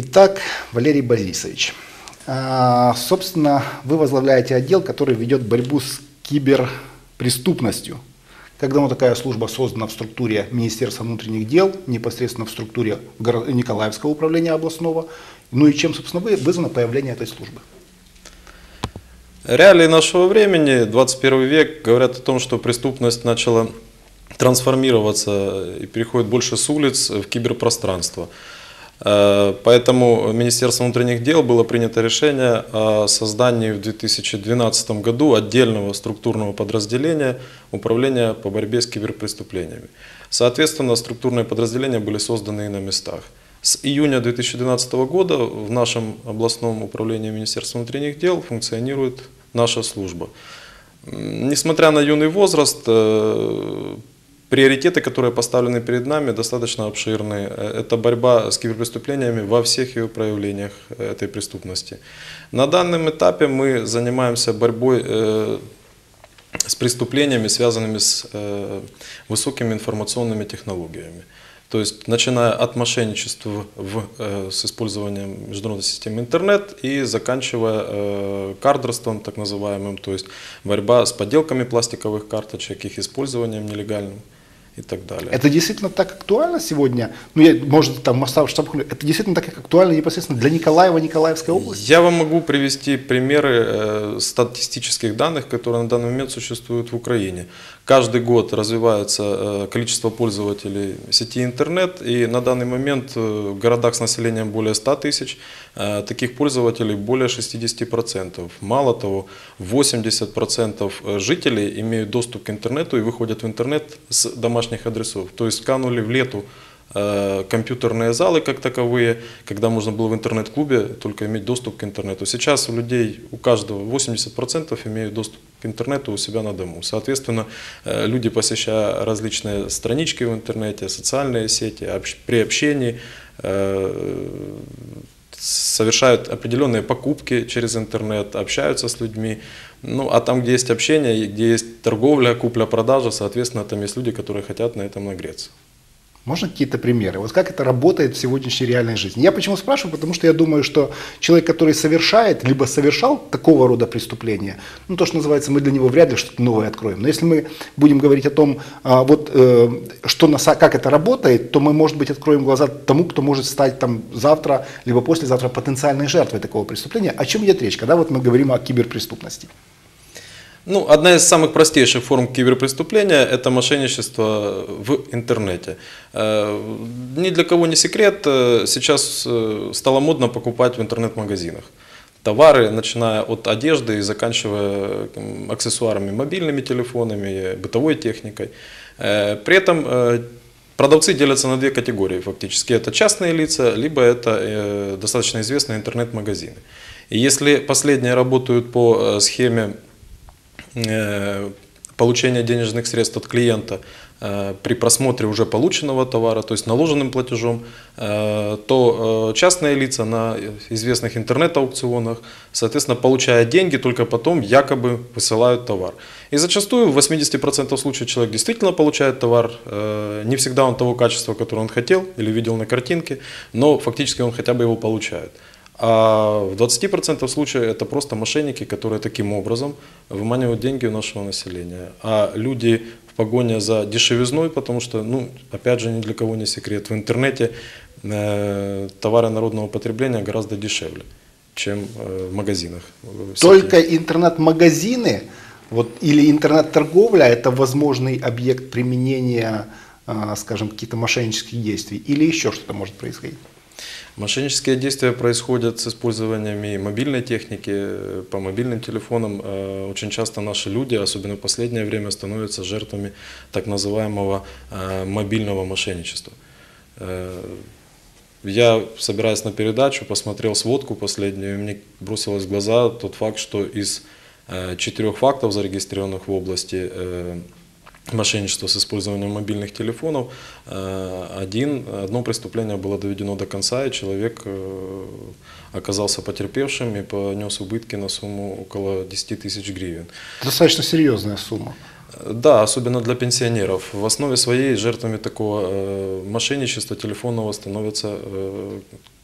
Итак, Валерий Борисович, а, собственно, вы возглавляете отдел, который ведет борьбу с киберпреступностью. Как давно такая служба создана в структуре Министерства внутренних дел, непосредственно в структуре Николаевского управления областного? Ну и чем, собственно, вызвано появление этой службы? Реалии нашего времени, 21 век, говорят о том, что преступность начала трансформироваться и переходит больше с улиц в киберпространство. Э, поэтому Министерством внутренних дел было принято решение о создании в 2012 году отдельного структурного подразделения Управления по борьбе с киберпреступлениями. Соответственно, структурные подразделения были созданы и на местах. С июня 2012 года в нашем областном управлении Министерства внутренних дел функционирует наша служба. Несмотря на юный возраст, э, Приоритеты, которые поставлены перед нами, достаточно обширные. Это борьба с киберпреступлениями во всех ее проявлениях этой преступности. На данном этапе мы занимаемся борьбой э, с преступлениями, связанными с э, высокими информационными технологиями. То есть, начиная от мошенничества в, э, с использованием международной системы интернет и заканчивая э, кардерством, так называемым, то есть борьба с подделками пластиковых карточек, их использованием нелегальным и так далее. Это действительно так актуально сегодня? Ну, я, может, там масштаб штаб это действительно так актуально непосредственно для Николаева, Николаевской области? Я вам могу привести примеры э, статистических данных, которые на данный момент существуют в Украине. Каждый год развивается э, количество пользователей сети интернет, и на данный момент э, в городах с населением более 100 тысяч э, таких пользователей более 60%. Мало того, 80% жителей имеют доступ к интернету и выходят в интернет с домашних адресов. То есть канули в лету Э, компьютерные залы как таковые, когда можно было в интернет-клубе только иметь доступ к интернету. Сейчас у людей, у каждого 80% имеют доступ к интернету у себя на дому. Соответственно, э, люди, посещая различные странички в интернете, социальные сети, при общении, э, совершают определенные покупки через интернет, общаются с людьми. Ну, а там, где есть общение, где есть торговля, купля-продажа, соответственно, там есть люди, которые хотят на этом нагреться. Можно какие-то примеры? Вот как это работает в сегодняшней реальной жизни? Я почему спрашиваю? Потому что я думаю, что человек, который совершает, либо совершал такого рода преступления, ну то, что называется, мы для него вряд ли что-то новое откроем. Но если мы будем говорить о том, а, вот, э, что на, как это работает, то мы, может быть, откроем глаза тому, кто может стать там завтра, либо послезавтра потенциальной жертвой такого преступления. О чем идет речь, когда вот мы говорим о киберпреступности? Ну, одна из самых простейших форм киберпреступления – это мошенничество в интернете. Э, ни для кого не секрет, э, сейчас э, стало модно покупать в интернет-магазинах товары, начиная от одежды и заканчивая аксессуарами, мобильными телефонами, бытовой техникой. При этом продавцы делятся на две категории фактически. Это частные лица, либо это достаточно известные интернет-магазины. И если последние работают по схеме получения денежных средств от клиента э, при просмотре уже полученного товара, то есть наложенным платежом, э, то частные лица на известных интернет-аукционах, соответственно, получая деньги, только потом якобы высылают товар. И зачастую в 80% случаев человек действительно получает товар, не всегда он того качества, которое он хотел или видел на картинке, но фактически он хотя бы его получает. А в 20% случаев это просто мошенники, которые таким образом выманивают деньги у нашего населения. А люди в погоне за дешевизной, потому что, ну, опять же, ни для кого не секрет, в интернете э, товары народного потребления гораздо дешевле, чем э, в магазинах. Только интернет-магазины вот, или интернет-торговля – это возможный объект применения, э, скажем, каких-то мошеннических действий или еще что-то может происходить? Мошеннические действия происходят с использованием мобильной техники, по мобильным телефонам. Э, очень часто наши люди, особенно в последнее время, становятся жертвами так называемого э, мобильного мошенничества. Э, я, собираясь на передачу, посмотрел сводку последнюю, и мне бросилось в глаза тот факт, что из четырех фактов, зарегистрированных в области мошенничество с использованием мобильных телефонов. Э, один, одно преступление было доведено до конца, и человек э, оказался потерпевшим и понес убытки на сумму около 10 тысяч гривен. Достаточно серьезная сумма. Да, особенно для пенсионеров. В основе своей жертвами такого э, мошенничества телефонного становятся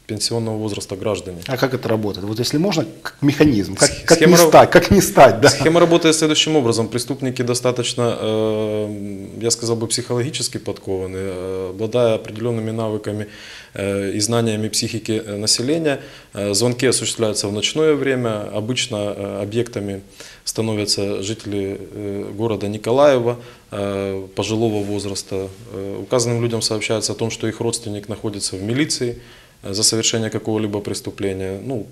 пенсионного возраста граждане. А как это работает? Вот если можно, как механизм, как, как не раб- стать, как не стать, да? Схема работает следующим образом. Преступники достаточно, э, я сказал бы, психологически подкованы, э, обладая определенными навыками э, и знаниями психики населения. Э, Звонки осуществляются в ночное время. Обычно э, объектами становятся жители э, города Николаева э, пожилого возраста. Э, Указанным людям сообщается о том, что их родственник находится в милиции за совершение какого-либо преступления. Ну,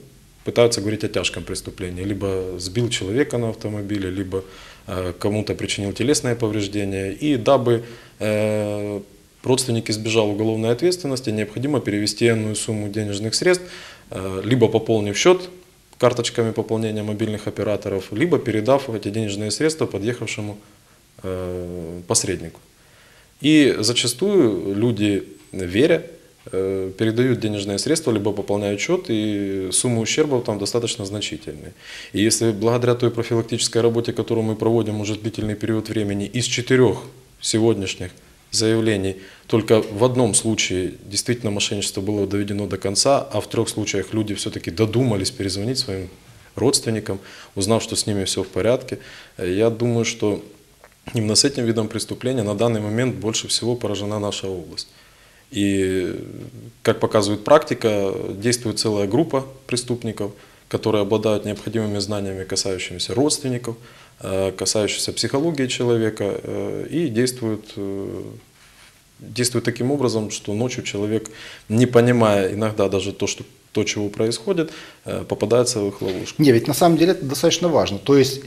пытаются говорить о тяжком преступлении. Либо сбил человека на автомобиле, либо э, кому-то причинил телесное повреждение. И дабы э, родственник избежал уголовной ответственности, необходимо перевести энную сумму денежных средств, э, либо пополнив счет карточками пополнения мобильных операторов, либо передав эти денежные средства подъехавшему э, посреднику. И зачастую люди, веря, э, передают денежные средства, либо пополняют счет, и суммы ущербов там достаточно значительные. И если благодаря той профилактической работе, которую мы проводим уже длительный период времени, из четырех сегодняшних заявлений только в одном случае действительно мошенничество было доведено до конца, а в трех случаях люди все-таки додумались перезвонить своим родственникам, узнав, что с ними все в порядке. Э, Я думаю, что именно с этим видом преступления на данный момент больше всего поражена наша область. И, как показывает практика, действует целая группа преступников, которые обладают необходимыми знаниями, касающимися родственников, э, касающимися психологии человека, э, и действуют, э, действуют таким образом, что ночью человек, не понимая иногда даже то, что то, чего происходит, попадается в их ловушку. Не, ведь на самом деле это достаточно важно. То есть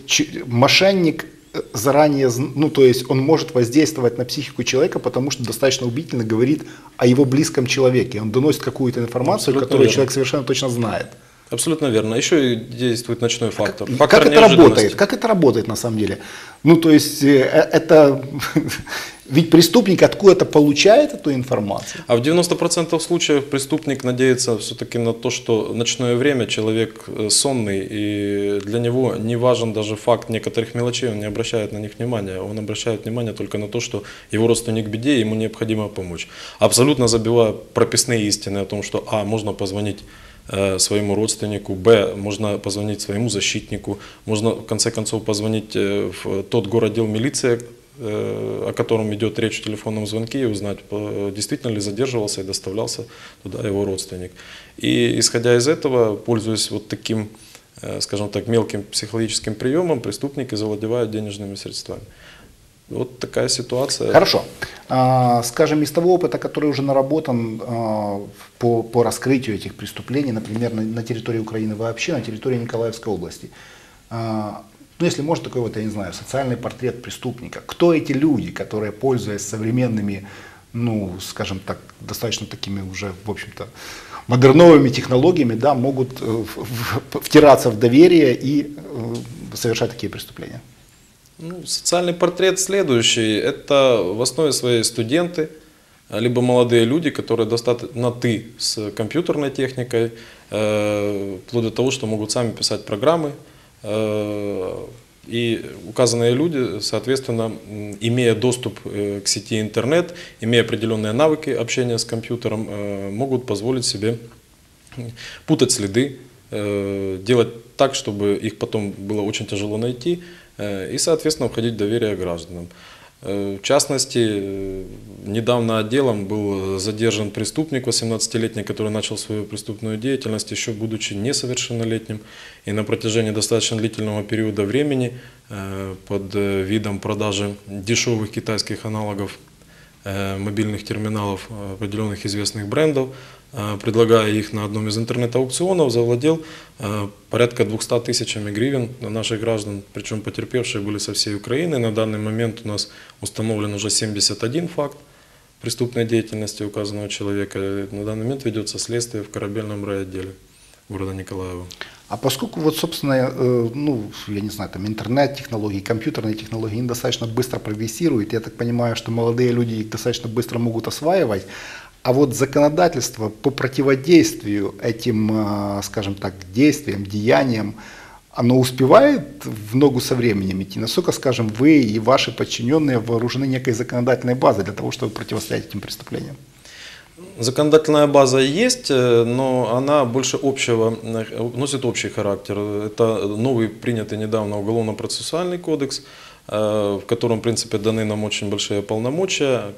мошенник заранее, ну то есть он может воздействовать на психику человека, потому что достаточно убедительно говорит о его близком человеке. Он доносит какую-то информацию, Абсолютно которую верно. человек совершенно точно знает. Абсолютно верно. Еще и действует ночной фактор. И Фактор как это неожиданности. работает? Как это работает на самом деле? Ну, то есть, э, э, это... Ведь преступник откуда-то получает эту информацию. А в 90% случаев преступник надеется все-таки на то, что ночное время человек э, сонный, и для него не важен даже факт некоторых мелочей, он не обращает на них внимания, он обращает внимание только на то, что его родственник в беде, ему необходимо помочь. Абсолютно забивая прописные истины о том, что а, можно позвонить э, своему родственнику, б, можно позвонить своему защитнику, можно в конце концов позвонить э, в тот городдел милиции, э, о котором идет речь в телефонном звонке, и узнать, действительно ли задерживался и доставлялся туда его родственник. И исходя из этого, пользуясь вот таким, э, скажем так, мелким психологическим приемом, преступники завладевают денежными средствами. Вот такая ситуация. Хорошо. А, Скажем, из того опыта, который уже наработан а, по, по раскрытию этих преступлений, например, на, на территории Украины вообще, на территории Николаевской области, а, ну, если можно, такой вот, я не знаю, социальный портрет преступника. Кто эти люди, которые, пользуясь современными, ну, скажем так, достаточно такими уже, в общем-то, модерновыми технологиями, да, могут э, втираться в доверие и э, совершать такие преступления? Ну, социальный портрет следующий. Это в основе своей студенты, либо молодые люди, которые достаточно на «ты» с компьютерной техникой, э, вплоть до того, что могут сами писать программы. Э, И указанные люди, соответственно, имея доступ э, к сети интернет, имея определенные навыки общения с компьютером, э, могут позволить себе путать следы, делать так, чтобы их потом было очень тяжело найти и, соответственно, входить в доверие гражданам. Э, В частности, э, недавно отделом был задержан преступник 18-летний, который начал свою преступную деятельность, еще будучи несовершеннолетним, и на протяжении достаточно длительного периода времени э, под видом продажи дешевых китайских аналогов мобильных терминалов определенных известных брендов, предлагая их на одном из интернет-аукционов, завладел э, порядка 200 тысячами гривен на наших граждан, причем потерпевшие были со всей Украины. На данный момент у нас установлен уже 71 факт преступной деятельности указанного человека. На данный момент ведется следствие в корабельном райотделе города Николаева. А поскольку вот, собственно, э, ну, я не знаю, там интернет-технологии, компьютерные технологии, они достаточно быстро прогрессируют, я так понимаю, что молодые люди их достаточно быстро могут осваивать, а вот законодательство по противодействию этим, э, скажем так, действиям, деяниям, оно успевает в ногу со временем идти? Насколько, скажем, вы и ваши подчиненные вооружены некой законодательной базой для того, чтобы противостоять этим преступлениям? Законодательная база есть, э, но она больше общего, э, носит общий характер. Это новый принятый недавно уголовно-процессуальный кодекс, в котором, в принципе, даны нам очень большие полномочия,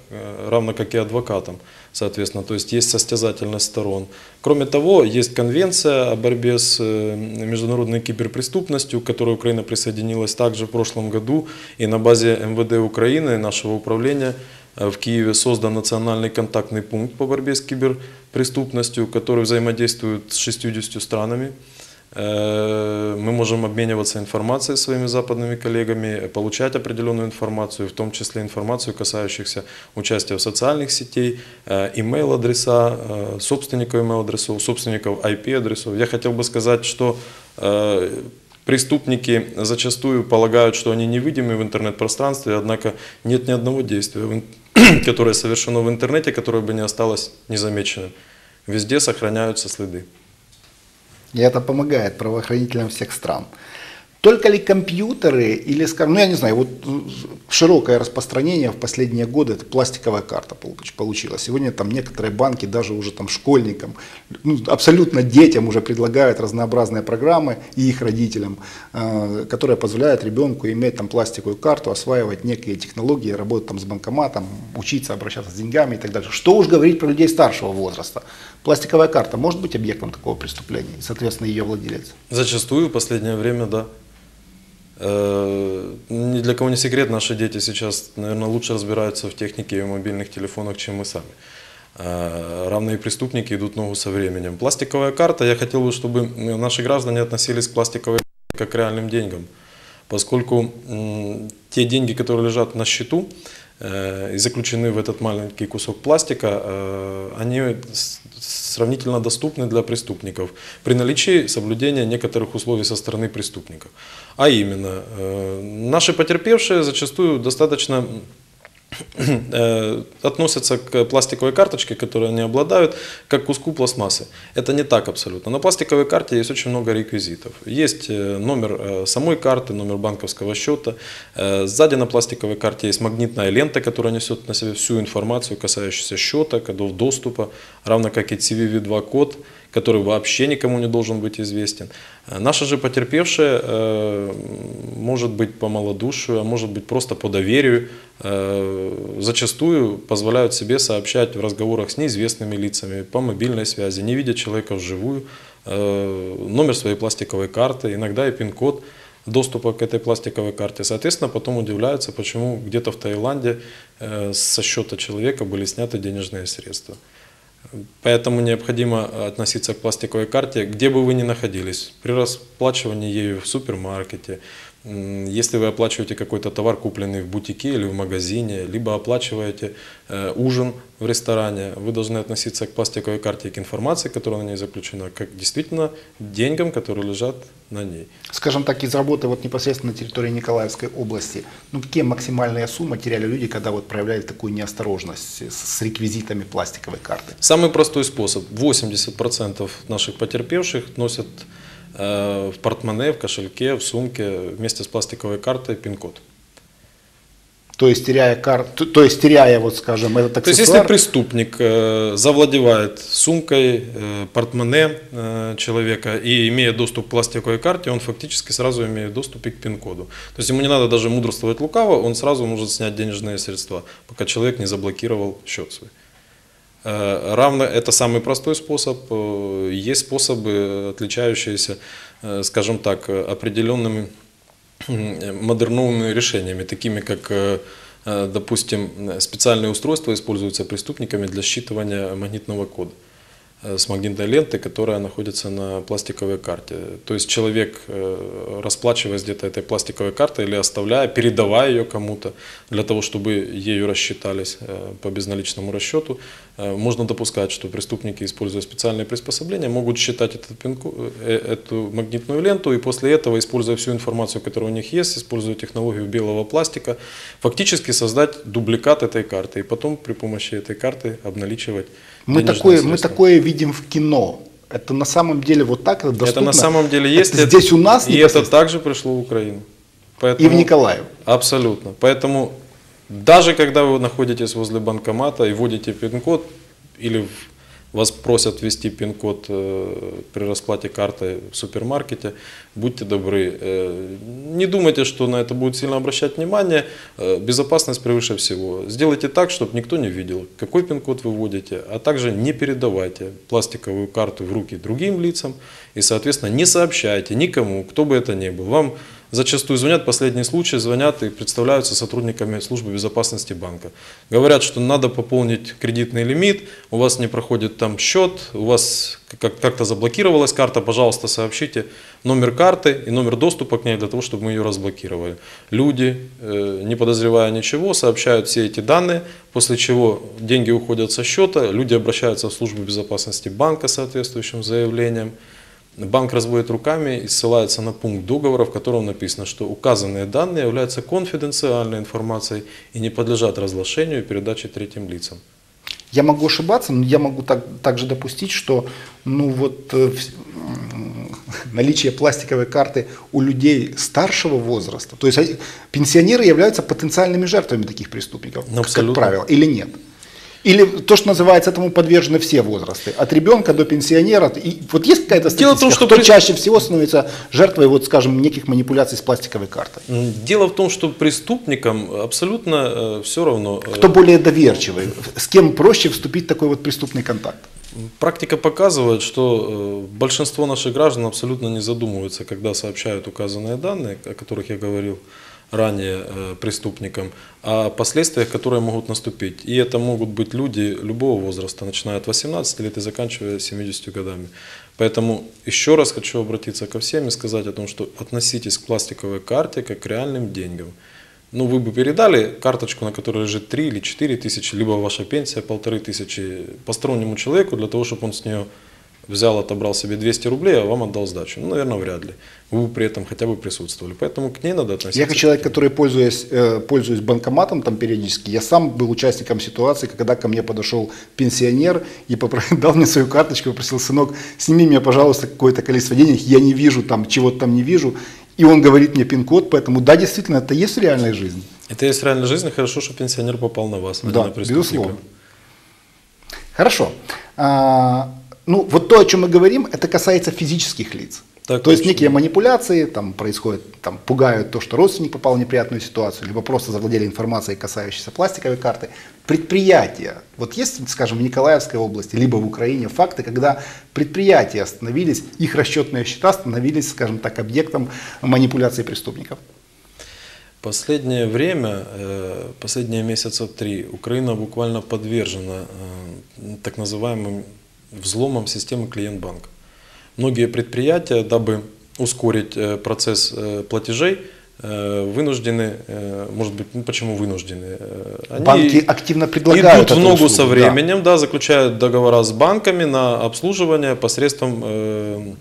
равно как и адвокатам, соответственно. То есть есть состязательность сторон. Кроме того, есть конвенция о борьбе с международной киберпреступностью, к которой Украина присоединилась также в прошлом году. И на базе МВД Украины, нашего управления, Э, в Киеве создан национальный контактный пункт по борьбе с киберпреступностью, который взаимодействует с 60 странами. Э, мы можем обмениваться информацией с своими западными коллегами, получать определенную информацию, в том числе информацию, касающуюся участия в социальных сетей, email-адреса, э, собственников email-адресов, собственников IP-адресов. Я хотел бы сказать, что Преступники зачастую полагают, что они невидимы в интернет-пространстве, однако нет ни одного действия, которое совершено в интернете, которое бы не осталось незамеченным. Везде сохраняются следы. И это помогает правоохранителям всех стран. Только ли компьютеры или, скажем, ну я не знаю, вот широкое распространение в последние годы это пластиковая карта получилась. Сегодня там некоторые банки даже уже там школьникам, ну, абсолютно детям уже предлагают разнообразные программы и их родителям, э, которые позволяют ребенку иметь там пластиковую карту, осваивать некие технологии, работать там с банкоматом, учиться обращаться с деньгами и так далее. Что уж говорить про людей старшего возраста. Пластиковая карта может быть объектом такого преступления и, соответственно, ее владелец? Зачастую в последнее время, да. Э, ни для кого не секрет, наши дети сейчас, наверное, лучше разбираются в технике и мобильных телефонах, чем мы сами. Э, равные преступники идут ногу со временем. Пластиковая карта, я хотел бы, чтобы наши граждане относились к пластиковой карте как к реальным деньгам, поскольку те деньги, которые лежат на счету, Э, и заключены в этот маленький кусок пластика, э, они сравнительно доступны для преступников при наличии соблюдения некоторых условий со стороны преступников. А именно, э, наши потерпевшие зачастую достаточно Э, относятся к пластиковой карточке, которую они обладают, как к куску пластмассы. Это не так абсолютно. На пластиковой карте есть очень много реквизитов. Есть э, номер э, самой карты, номер банковского счета. Сзади на пластиковой карте есть магнитная лента, которая несет на себе всю информацию, касающуюся счета, кодов доступа, равно как и CVV2 код который вообще никому не должен быть известен. Наша же потерпевшая э, может быть по малодушию, а может быть просто по доверию, э, зачастую позволяют себе сообщать в разговорах с неизвестными лицами по мобильной связи, не видя человека вживую, э, номер своей пластиковой карты, иногда и пин-код доступа к этой пластиковой карте. Соответственно, потом удивляются, почему где-то в Таиланде со счета человека были сняты денежные средства. Поэтому необходимо относиться к пластиковой карте, где бы вы ни находились, при расплачивании ею в супермаркете, если вы оплачиваете какой-то товар, купленный в бутике или в магазине, либо оплачиваете э, ужин в ресторане, вы должны относиться к пластиковой карте, к информации, которая на ней заключена, как действительно деньгам, которые лежат на ней. Скажем так, из работы вот непосредственно на территории Николаевской области, ну какие максимальные суммы теряли люди, когда вот проявляли такую неосторожность с реквизитами пластиковой карты? Самый простой способ. 80% наших потерпевших носят в портмоне, в кошельке, в сумке вместе с пластиковой картой пин-код. То есть теряя карту, то есть теряя, вот скажем, этот аксессуар. То есть если преступник э, завладевает сумкой, э, портмоне э, человека и имея доступ к пластиковой карте, он фактически сразу имеет доступ и к пин-коду. То есть ему не надо даже мудрствовать лукаво, он сразу может снять денежные средства, пока человек не заблокировал счет свой. Э, равно это самый простой способ. Э, есть способы, отличающиеся, э, скажем так, определенными модерновыми решениями, такими как, допустим, специальные устройства используются преступниками для считывания магнитного кода. Э, с магнитной лентой, которая находится на пластиковой карте. То есть человек, э, расплачиваясь где-то этой пластиковой картой или оставляя, передавая ее кому-то для того, чтобы ею рассчитались э, по безналичному расчету, можно допускать, что преступники, используя специальные приспособления, могут считать этот пинку, эту магнитную ленту и после этого, используя всю информацию, которая у них есть, используя технологию белого пластика, фактически создать дубликат этой карты и потом при помощи этой карты обналичивать мы такое, мы такое видим в кино. Это на самом деле вот так это доступно. Это на самом деле есть. Это здесь у нас. И это также пришло в Украину. Поэтому, и в Николаев. Абсолютно. Поэтому даже когда вы находитесь возле банкомата и вводите пин-код, или вас просят ввести пин-код э, при расплате картой в супермаркете, будьте добры, э, не думайте, что на это будет сильно обращать внимание, Э, безопасность превыше всего. Сделайте так, чтобы никто не видел, какой пин-код вы вводите, а также не передавайте пластиковую карту в руки другим лицам и, соответственно, не сообщайте никому, кто бы это ни был. Вам зачастую звонят, последний случай, звонят и представляются сотрудниками службы безопасности банка. Говорят, что надо пополнить кредитный лимит, у вас не проходит там счет, у вас как- как-то заблокировалась карта, пожалуйста, сообщите номер карты и номер доступа к ней для того, чтобы мы ее разблокировали. Люди, э, не подозревая ничего, сообщают все эти данные, после чего деньги уходят со счета, люди обращаются в службу безопасности банка с соответствующим заявлением. Банк разводит руками и ссылается на пункт договора, в котором написано, что указанные данные являются конфиденциальной информацией и не подлежат разглашению и передаче третьим лицам. Я могу ошибаться, но я могу так, также допустить, что ну вот, э, наличие пластиковой карты у людей старшего возраста, то есть пенсионеры являются потенциальными жертвами таких преступников, Ну, как абсолютно. правило, или нет? Или то, что называется, этому подвержены все возрасты, от ребенка до пенсионера. И вот есть какая-то статистика, Дело в том, что кто при- чаще всего становится жертвой, вот, скажем, неких манипуляций с пластиковой картой? Дело в том, что преступникам абсолютно все равно. э, Кто более доверчивый, с кем проще вступить в такой вот преступный контакт? Практика показывает, что э, большинство наших граждан абсолютно не задумываются, когда сообщают указанные данные, о которых я говорил ранее э, преступникам, о последствиях, которые могут наступить. И это могут быть люди любого возраста, начиная от 18 лет и заканчивая 70 годами. Поэтому еще раз хочу обратиться ко всем и сказать о том, что относитесь к пластиковой карте как к реальным деньгам. Ну, вы бы передали карточку, на которой лежит 3 или 4 тысячи, либо ваша пенсия полторы тысячи постороннему человеку для того, чтобы он с нее взял, отобрал себе 200 рублей, а вам отдал сдачу. Ну, наверное, вряд ли. Вы при этом хотя бы присутствовали. Поэтому к ней надо относиться. Я как человек, который пользуясь, э, пользуюсь банкоматом там периодически, я сам был участником ситуации, когда ко мне подошел пенсионер и попро- дал мне свою карточку, попросил, сынок, сними мне, пожалуйста, какое-то количество денег, я не вижу там, чего-то там не вижу. И он говорит мне пин-код, поэтому да, действительно, это есть в реальной жизни. Это есть реальная жизнь, и хорошо, что пенсионер попал на вас, а Да, безусловно. Хорошо. А, ну, вот то, о чем мы говорим, это касается физических лиц. Так то есть точно. некие манипуляции там происходят, там пугают то, что родственник попал в неприятную ситуацию, либо просто завладели информацией, касающейся пластиковой карты. Предприятия. Вот есть, скажем, в Николаевской области, либо в Украине факты, когда предприятия становились, их расчетные счета становились, скажем так, объектом манипуляции преступников. Последнее время, э, последние месяца три, Украина буквально подвержена э, так называемым взломам системы клиент-банк. Многие предприятия, дабы ускорить э, процесс э, платежей, э, вынуждены, может быть, ну почему вынуждены? Они Банки активно предлагают идут в ногу услугу, со да. временем, да, заключают договора с банками на обслуживание посредством э,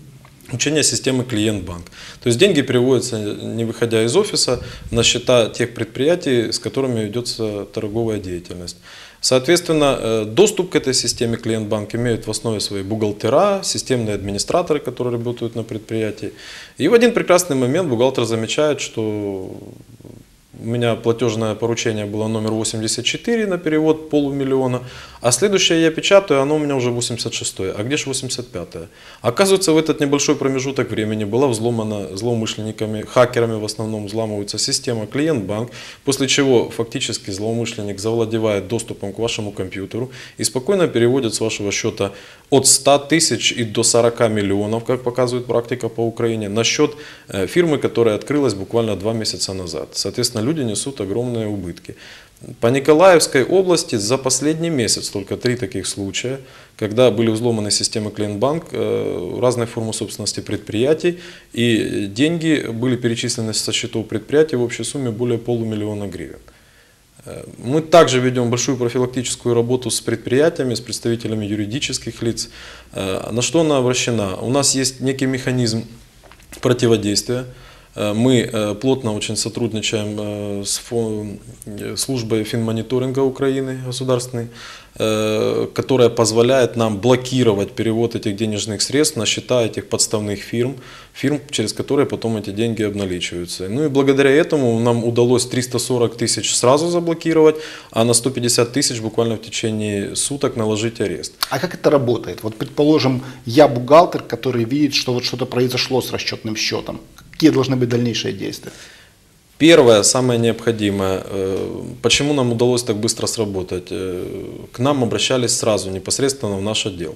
учения системы клиент-банк. То есть деньги переводятся, не выходя из офиса, на счета тех предприятий, с которыми ведется торговая деятельность. Соответственно, э, доступ к этой системе клиент-банк имеют в основе своей бухгалтера, системные администраторы, которые работают на предприятии. И в один прекрасный момент бухгалтер замечает, что у меня платежное поручение было номер 84 на перевод полумиллиона, а следующее я печатаю, оно у меня уже 86 А где же 85 -е? Оказывается, в этот небольшой промежуток времени была взломана злоумышленниками, хакерами в основном взламывается система клиент-банк, после чего фактически злоумышленник завладевает доступом к вашему компьютеру и спокойно переводит с вашего счета от 100 тысяч и до 40 миллионов, как показывает практика по Украине, на счет э, фирмы, которая открылась буквально два месяца назад. Соответственно, люди несут огромные убытки. По Николаевской области за последний месяц только три таких случая, когда были взломаны системы клиент-банк, э, разной формы собственности предприятий, и деньги были перечислены со счетов предприятий в общей сумме более полумиллиона гривен. Э, Мы также ведем большую профилактическую работу с предприятиями, с представителями юридических лиц. Э, На что она обращена? У нас есть некий механизм противодействия. Э, Мы э, плотно очень сотрудничаем э, с службой финмониторинга Украины государственной, которая позволяет нам блокировать перевод этих денежных средств на счета этих подставных фирм, фирм, через которые потом эти деньги обналичиваются. Ну и благодаря этому нам удалось 340 тысяч сразу заблокировать, а на 150 тысяч буквально в течение суток наложить арест. А как это работает? Вот, предположим, я бухгалтер, который видит, что вот что-то произошло с расчетным счетом. Какие должны быть дальнейшие действия? Первое, самое необходимое, э, почему нам удалось так быстро сработать? Э, К нам обращались сразу, непосредственно в наш отдел.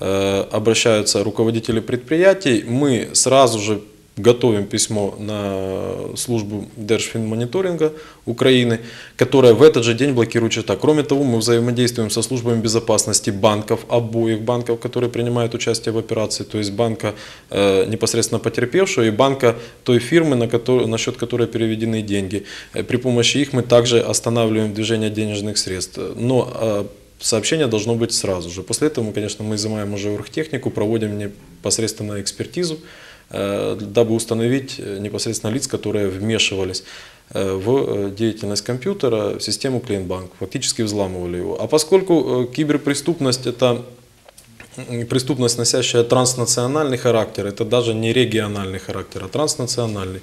Э, Обращаются руководители предприятий, мы сразу же готовим письмо на службу Держфинмониторинга Украины, которая в этот же день блокирует счета. Кроме того, мы взаимодействуем со службами безопасности банков, обоих банков, которые принимают участие в операции, то есть банка э, непосредственно потерпевшего и банка той фирмы, на, которой, на счет которой переведены деньги. Э, При помощи их мы также останавливаем движение денежных средств. Но э, сообщение должно быть сразу же. После этого, конечно, мы изымаем уже оргтехнику, проводим непосредственно экспертизу, дабы установить э, непосредственно лиц, которые вмешивались э, в э, деятельность компьютера, в систему клиентбанк, фактически взламывали его. А поскольку э, киберпреступность это преступность, носящая транснациональный характер, это даже не региональный характер, а транснациональный.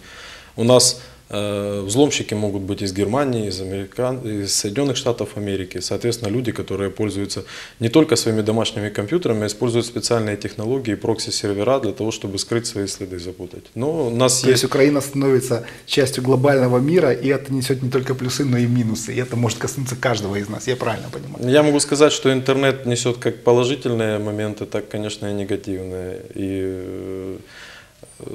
У нас э, взломщики могут быть из Германии, из, Американ... из Соединенных Штатов Америки. Соответственно, люди, которые пользуются не только своими домашними компьютерами, а используют специальные технологии, прокси-сервера для того, чтобы скрыть свои следы, запутать. Но у нас То есть есть Украина становится частью глобального мира, и это несет не только плюсы, но и минусы. И это может коснуться каждого из нас, я правильно понимаю? Я могу сказать, что интернет несет как положительные моменты, так, конечно, и негативные. И э,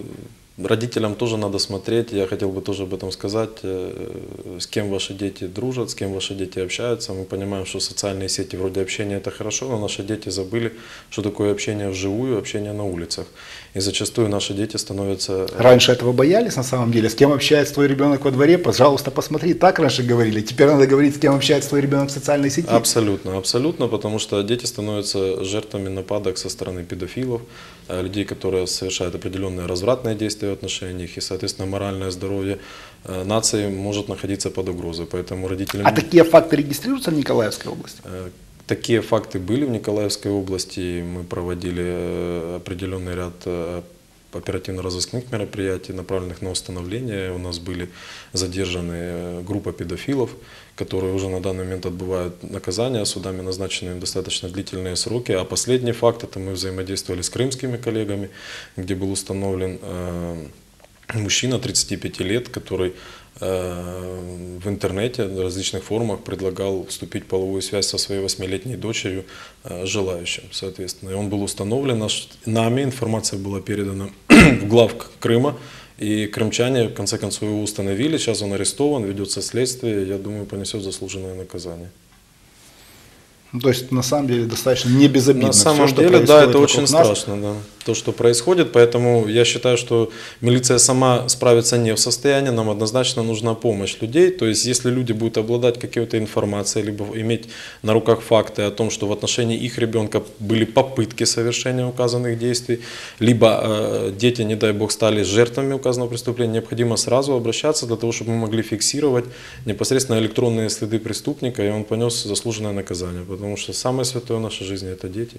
родителям тоже надо смотреть. Я хотел бы тоже об этом сказать, э, с кем ваши дети дружат, с кем ваши дети общаются. Мы понимаем, что социальные сети вроде общения это хорошо, но наши дети забыли, что такое общение вживую, общение на улицах. И зачастую наши дети становятся Раньше этого боялись на самом деле. С кем общается твой ребенок во дворе, пожалуйста, посмотри. Так раньше говорили. Теперь надо говорить, с кем общается твой ребенок в социальной сети. Абсолютно, абсолютно, потому что дети становятся жертвами нападок со стороны педофилов, э, людей, которые совершают определенные развратные действия в отношениях, и, соответственно, моральное здоровье э, нации может находиться под угрозой. Поэтому родителям... А такие факты регистрируются в Николаевской области? Такие факты были в Николаевской области. Мы проводили э, определенный ряд э, оперативно-розыскных мероприятий, направленных на установление. У нас были задержаны э, группа педофилов, которые уже на данный момент отбывают наказание, судами назначены достаточно длительные сроки. А последний факт, это мы взаимодействовали с крымскими коллегами, где был установлен мужчина 35 лет, который в интернете, на различных форумах предлагал вступить в половую связь со своей восьмилетней дочерью, э, желающим, соответственно. И он был установлен наш, нами, информация была передана в глав Крыма, и крымчане, в конце концов, его установили. Сейчас он арестован, ведется следствие, я думаю, понесет заслуженное наказание. Ну, то есть, на самом деле, достаточно не безобидно. На самом что деле, да, это очень нас. страшно, да, то, что происходит, поэтому я считаю, что милиция сама справиться не в состоянии, нам однозначно нужна помощь людей, то есть если люди будут обладать какой-то информацией, либо иметь на руках факты о том, что в отношении их ребенка были попытки совершения указанных действий, либо э, дети, не дай бог, стали жертвами указанного преступления, необходимо сразу обращаться для того, чтобы мы могли фиксировать непосредственно электронные следы преступника, и он понес заслуженное наказание, потому что самое святое в нашей жизни – это дети.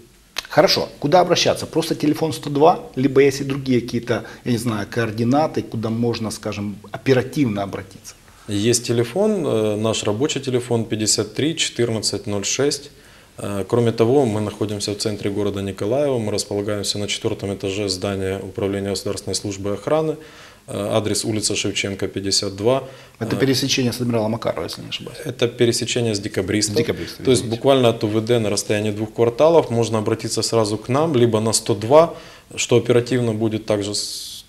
Хорошо, куда обращаться? Просто телефон 102, либо есть и другие какие-то, я не знаю, координаты, куда можно, скажем, оперативно обратиться? Есть телефон, э, наш рабочий телефон 53 14 06. Э, Кроме того, мы находимся в центре города Николаева, мы располагаемся на четвертом этаже здания Управления государственной службы охраны, адрес улица Шевченко, 52. Это пересечение с адмирала Макарова, если не ошибаюсь. Это пересечение с декабристов. С декабристов, То есть буквально от УВД на расстоянии двух кварталов можно обратиться сразу к нам, либо на 102, что оперативно будет также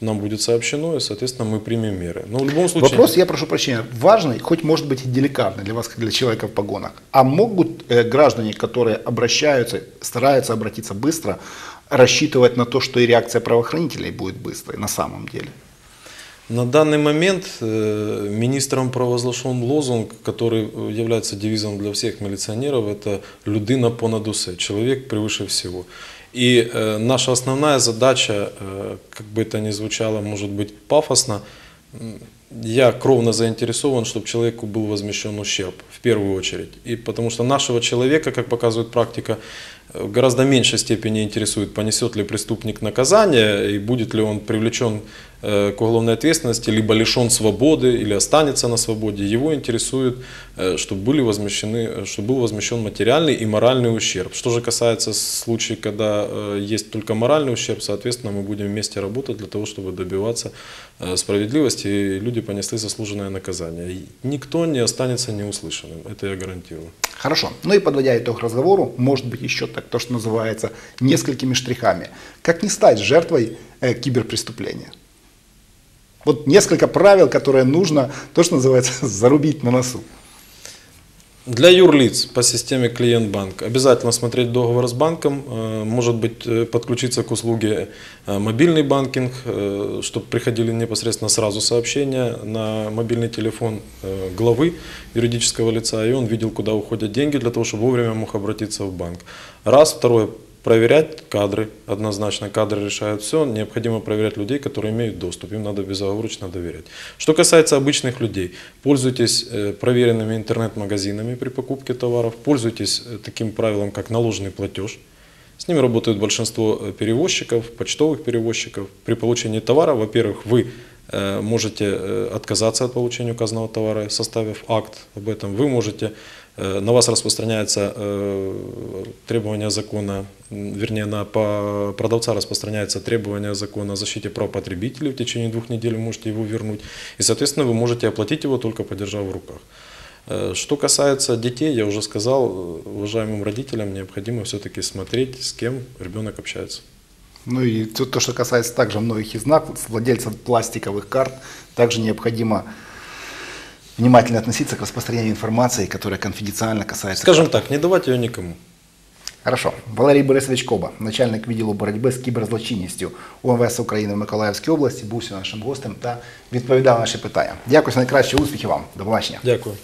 нам будет сообщено, и, соответственно, мы примем меры. Но в любом случае... Вопрос, я прошу прощения, важный, хоть может быть и деликатный для вас, как для человека в погонах. А могут э, граждане, которые обращаются, стараются обратиться быстро, рассчитывать на то, что и реакция правоохранителей будет быстрой на самом деле? На данный момент э, министром провозглашен лозунг, который э, является девизом для всех милиционеров, это «людина понад усе», человек превыше всего. И э, наша основная задача, как бы это ни звучало, может быть пафосно, я кровно заинтересован, чтобы человеку был возмещен ущерб в первую очередь. И потому что нашего человека, как показывает практика, в гораздо меньшей степени интересует, понесет ли преступник наказание и будет ли он привлечен к уголовной ответственности, либо лишен свободы или останется на свободе. Его интересует, э, чтобы, были возмещены, э, чтобы был возмещен материальный и моральный ущерб. Что же касается случаев, когда э, есть только моральный ущерб, соответственно, мы будем вместе работать для того, чтобы добиваться э, справедливости и люди понесли заслуженное наказание. Никто не останется неуслышанным, это я гарантирую. Хорошо. Ну и подводя итог разговору, может быть еще так то, что называется несколькими штрихами. Как не стать жертвой э, киберпреступления? Вот несколько правил, которые нужно, то, что называется, зарубить на носу. Для юрлиц по системе клиент-банк обязательно смотреть договор с банком, э, может быть э, подключиться к услуге э, мобильный банкинг, чтобы приходили непосредственно сразу сообщения на мобильный телефон главы юридического лица, и он видел, куда уходят деньги, для того, чтобы вовремя мог обратиться в банк. Раз, второе, проверять кадры, однозначно кадры решают все, необходимо проверять людей, которые имеют доступ, им надо безоговорочно доверять. Что касается обычных людей, пользуйтесь э, проверенными интернет-магазинами при покупке товаров, пользуйтесь э, таким правилом, как наложенный платеж, с ними работают большинство э, перевозчиков, почтовых перевозчиков. При получении товара, во-первых, вы можете отказаться от получения указанного товара, составив акт об этом. Вы можете, на вас распространяется э, требование закона, вернее, на продавца распространяется требование закона о защите прав потребителей. В течение двух недель вы можете его вернуть. И, соответственно, вы можете оплатить его только подержав в руках. Э, Что касается детей, я уже сказал, э, уважаемым родителям необходимо все-таки смотреть, с кем ребенок общается. Ну и то, что касается также многих из нас, владельцев пластиковых карт, также необходимо внимательно относиться к распространению информации, которая конфиденциально касается Скажем так, не давать ее никому. Хорошо. Валерій Борисович Коба, начальник відділу боротьби з кіберзлочинністю УМВС України в Миколаївській області, був сьогодні нашим гостем та відповідав на наші питання. Дякую, найкраще успіхів вам. До побачення. Дякую.